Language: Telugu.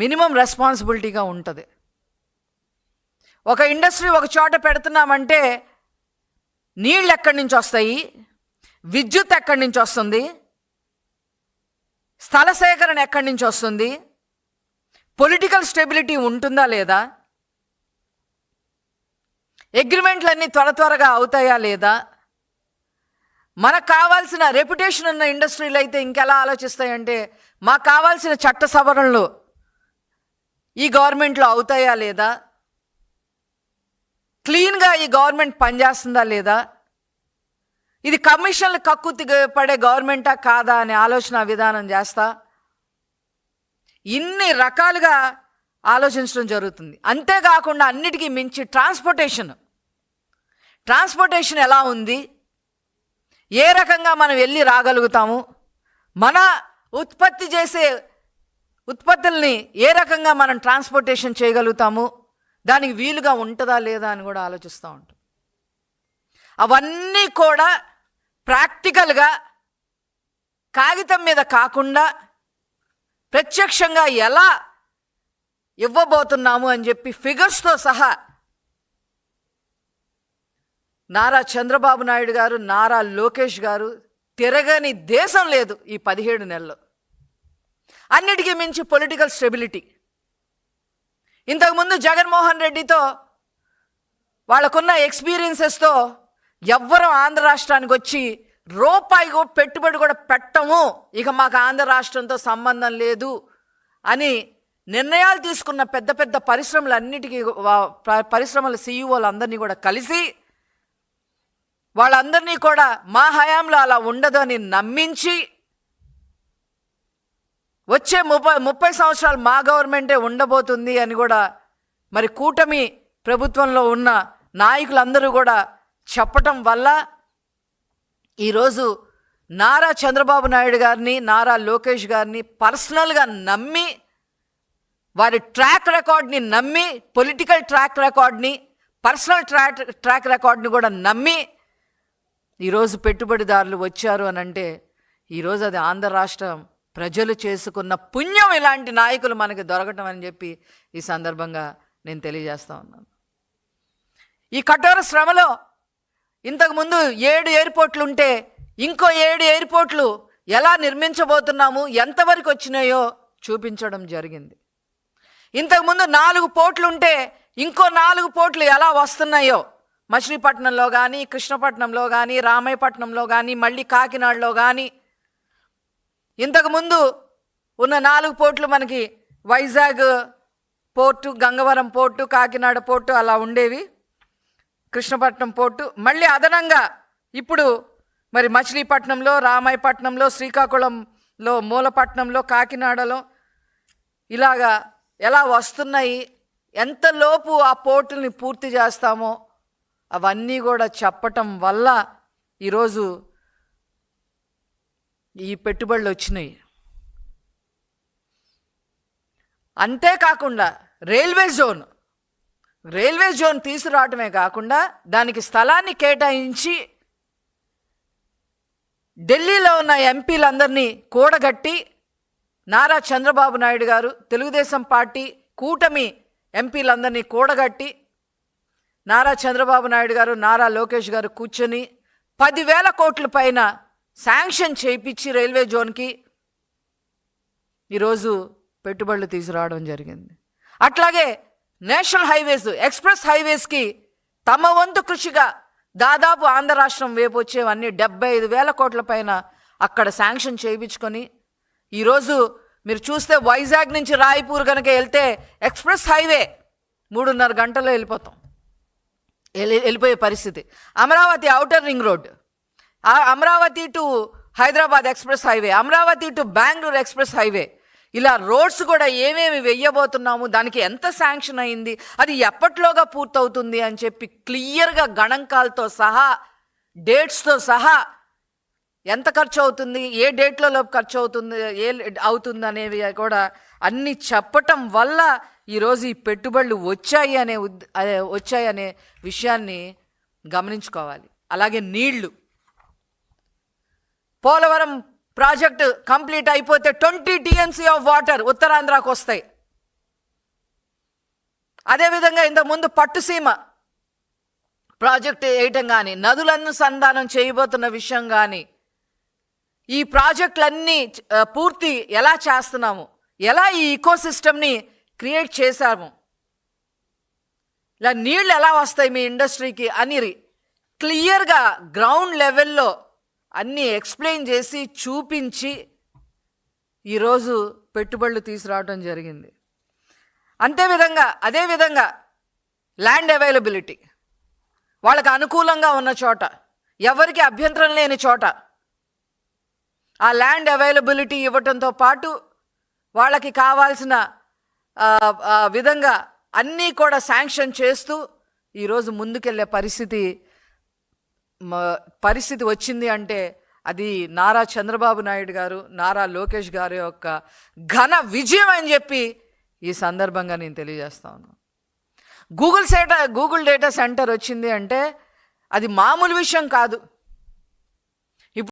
మినిమం రెస్పాన్సిబిలిటీగా ఉంటుంది. ఒక ఇండస్ట్రీ ఒక చోట పెడుతున్నామంటే నీళ్ళు ఎక్కడి నుంచి వస్తాయి? విద్యుత్ ఎక్కడి నుంచి వస్తుంది? స్థల సేకరణ ఎక్కడి నుంచి వస్తుంది? పొలిటికల్ స్టెబిలిటీ ఉంటుందా లేదా? అగ్రిమెంట్లన్నీ త్వర త్వరగా అవుతాయా లేదా? మనకు కావాల్సిన రెప్యుటేషన్ ఉన్న ఇండస్ట్రీలు అయితే ఇంకెలా ఆలోచిస్తాయంటే మాకు కావాల్సిన చట్ట సవరణలు ఈ గవర్నమెంట్లో అవుతాయా లేదా? క్లీన్గా ఈ గవర్నమెంట్ పనిచేస్తుందా లేదా? ఇది కమిషన్లు కక్కుతి పడే గవర్నమెంటా కాదా అనే ఆలోచన విధానం చేస్తా. ఇన్ని రకాలుగా ఆలోచించడం జరుగుతుంది. అంతేకాకుండా అన్నిటికీ మించి ట్రాన్స్పోర్టేషన్. ట్రాన్స్పోర్టేషన్ ఎలా ఉంది? ఏ రకంగా మనం వెళ్ళి రాగలుగుతాము? మన ఉత్పత్తి చేసే ఉత్పత్తుల్ని ఏ రకంగా మనం ట్రాన్స్పోర్టేషన్ చేయగలుగుతాము? దానికి వీలుగా ఉంటుందా లేదా అని కూడా ఆలోచిస్తూ ఉంటాం. అవన్నీ కూడా ప్రాక్టికల్గా కాగితం మీద కాకుండా ప్రత్యక్షంగా ఎలా ఇవ్వబోతున్నాము అని చెప్పి ఫిగర్స్తో సహా నారా చంద్రబాబు నాయుడు గారు నారా లోకేష్ గారు తిరగని దేశం లేదు ఈ పదిహేడు నెలలు అన్నిటికీ మించి పొలిటికల్ స్టెబిలిటీ. ఇంతకుముందు జగన్మోహన్ రెడ్డితో వాళ్ళకున్న ఎక్స్పీరియన్సెస్తో ఎవ్వరూ ఆంధ్ర రాష్ట్రానికి వచ్చి రూపాయి పెట్టుబడి కూడా పెట్టము. ఇక మాకు ఆంధ్ర రాష్ట్రంతో సంబంధం లేదు అని నిర్ణయాలు తీసుకున్న పెద్ద పెద్ద పరిశ్రమలన్నిటికీ వా- ప- పరిశ్రమల సీఈఓలు అందరినీ కూడా కలిసి వాళ్ళందరినీ కూడా మా హయాంలో అలా ఉండదు అని నమ్మించి వచ్చే ముప్పై ముప్పై సంవత్సరాలు మా గవర్నమెంటే ఉండబోతుంది అని కూడా మరి కూటమి ప్రభుత్వంలో ఉన్న నాయకులందరూ కూడా చెప్పటం వల్ల ఈరోజు నారా చంద్రబాబు నాయుడు గారిని నారా లోకేష్ గారిని పర్సనల్గా నమ్మి వారి ట్రాక్ రికార్డ్ని నమ్మి పొలిటికల్ ట్రాక్ రికార్డ్ని పర్సనల్ ట్రాక్ ట్రాక్ రికార్డ్ని కూడా నమ్మి ఈరోజు పెట్టుబడిదారులు వచ్చారు అని అంటే ఈరోజు అది ఆంధ్ర రాష్ట్రం ప్రజలు చేసుకున్న పుణ్యం ఇలాంటి నాయకులు మనకి దొరకటం అని చెప్పి ఈ సందర్భంగా నేను తెలియజేస్తా ఉన్నాను. ఈ కఠోర శ్రమలో ఇంతకుముందు ఏడు ఎయిర్పోర్ట్లు ఉంటే ఇంకో ఏడు ఎయిర్పోర్ట్లు ఎలా నిర్మించబోతున్నాము ఎంతవరకు వచ్చినాయో చూపించడం జరిగింది. ఇంతకుముందు నాలుగు పోర్ట్లు ఉంటే ఇంకో నాలుగు పోర్ట్లు ఎలా వస్తున్నాయో మచిలీపట్నంలో కానీ కృష్ణపట్నంలో కానీ రామాయపట్నంలో కానీ మళ్ళీ కాకినాడలో కానీ ఇంతకుముందు ఉన్న నాలుగు పోర్ట్లు మనకి Vizag port Gangavaram port Kakinada port అలా ఉండేవి. కృష్ణపట్నం పోర్టు మళ్ళీ అదనంగా ఇప్పుడు మరి మచిలీపట్నంలో రామాయపట్నంలో శ్రీకాకుళంలో మూలపట్నంలో కాకినాడలో ఇలాగా ఎలా వస్తున్నాయి ఎంతలోపు ఆ పోర్టుల్ని పూర్తి చేస్తామో అవన్నీ కూడా చెప్పటం వల్ల ఈరోజు ఈ పెట్టుబడులు వచ్చినాయి. అంతేకాకుండా రైల్వే జోన్ రైల్వే జోన్ తీసుకురావటమే కాకుండా దానికి స్థలాన్ని కేటాయించి ఢిల్లీలో ఉన్న ఎంపీలందరినీ కూడగట్టి నారా చంద్రబాబు నాయుడు గారు తెలుగుదేశం పార్టీ కూటమి ఎంపీలందరినీ కూడగట్టి నారా చంద్రబాబు నాయుడు గారు నారా లోకేష్ గారు కూర్చొని పదివేల కోట్ల పైన శాంక్షన్ చేయించి రైల్వే జోన్కి ఈరోజు పెట్టుబడులు తీసుకురావడం జరిగింది. అట్లాగే నేషనల్ హైవేస్ ఎక్స్ప్రెస్ హైవేస్కి తమ వంతు కృషిగా దాదాపు ఆంధ్ర రాష్ట్రం వైపు వచ్చేవన్నీ డెబ్బై ఐదు వేల కోట్ల పైన అక్కడ శాంక్షన్ చేయించుకొని ఈరోజు మీరు చూస్తే వైజాగ్ నుంచి రాయపూర్ కనుక వెళ్తే ఎక్స్ప్రెస్ హైవే మూడున్నర గంటల్లో వెళ్ళిపోతాం. వెళ్ళిపోయే పరిస్థితి. Amaravati outer ring road. Amaravati to Hyderabad express highway Amaravati to Bengaluru express highway. ఇలా రోడ్స్ కూడా ఏమేమి వెయ్యబోతున్నాము దానికి ఎంత శాంక్షన్ అయింది అది ఎప్పట్లోగా పూర్తవుతుంది అని చెప్పి క్లియర్గా గణాంకాలతో సహా డేట్స్తో సహా ఎంత ఖర్చు అవుతుంది ఏ డేట్లలో ఖర్చు అవుతుంది ఏ అవుతుంది అనేవి కూడా అన్ని చెప్పటం వల్ల ఈరోజు ఈ పెట్టుబడులు వచ్చాయి అనే ఉద్ అదే వచ్చాయి అనే విషయాన్ని గమనించుకోవాలి. అలాగే నీళ్ళు. పోలవరం ప్రాజెక్టు కంప్లీట్ అయిపోతే ట్వంటీ టీఎంసీ ఆఫ్ వాటర్ ఉత్తరాంధ్రకు వస్తాయి. అదేవిధంగా ఇంతకుముందు పట్టుసీమ ప్రాజెక్ట్ వేయటం కానీ నదులను సంధానం చేయబోతున్న విషయం కానీ ఈ ప్రాజెక్టులన్నీ పూర్తి ఎలా చేస్తున్నాము? ఎలా ఈ ఇకోసిస్టమ్ని క్రియేట్ చేశాము. ఇలా నీళ్ళు ఎలా వస్తాయి మీ ఇండస్ట్రీకి అని క్లియర్గా గ్రౌండ్ లెవెల్లో అన్నీ ఎక్స్ప్లెయిన్ చేసి చూపించి ఈరోజు పెట్టుబడులు తీసుకురావడం జరిగింది. అంతేవిధంగా అదేవిధంగా ల్యాండ్ అవైలబిలిటీ. వాళ్ళకి అనుకూలంగా ఉన్న చోట ఎవరికి అభ్యంతరం లేని చోట ఆ ల్యాండ్ అవైలబిలిటీ ఇవ్వటంతో పాటు వాళ్ళకి కావాల్సిన విధంగా అన్నీ కూడా శాంక్షన్ చేస్తూ ఈరోజు ముందుకెళ్ళే పరిస్థితి పరిస్థితి వచ్చింది అంటే అది నారా చంద్రబాబు నాయుడు గారు నారా లోకేష్ గారి యొక్క ఘన విజయం అని చెప్పి ఈ సందర్భంగా నేను తెలియజేస్తా ఉన్నాను గూగుల్ సేట గూగుల్ డేటా సెంటర్ వచ్చింది అంటే అది మామూలు విషయం కాదు.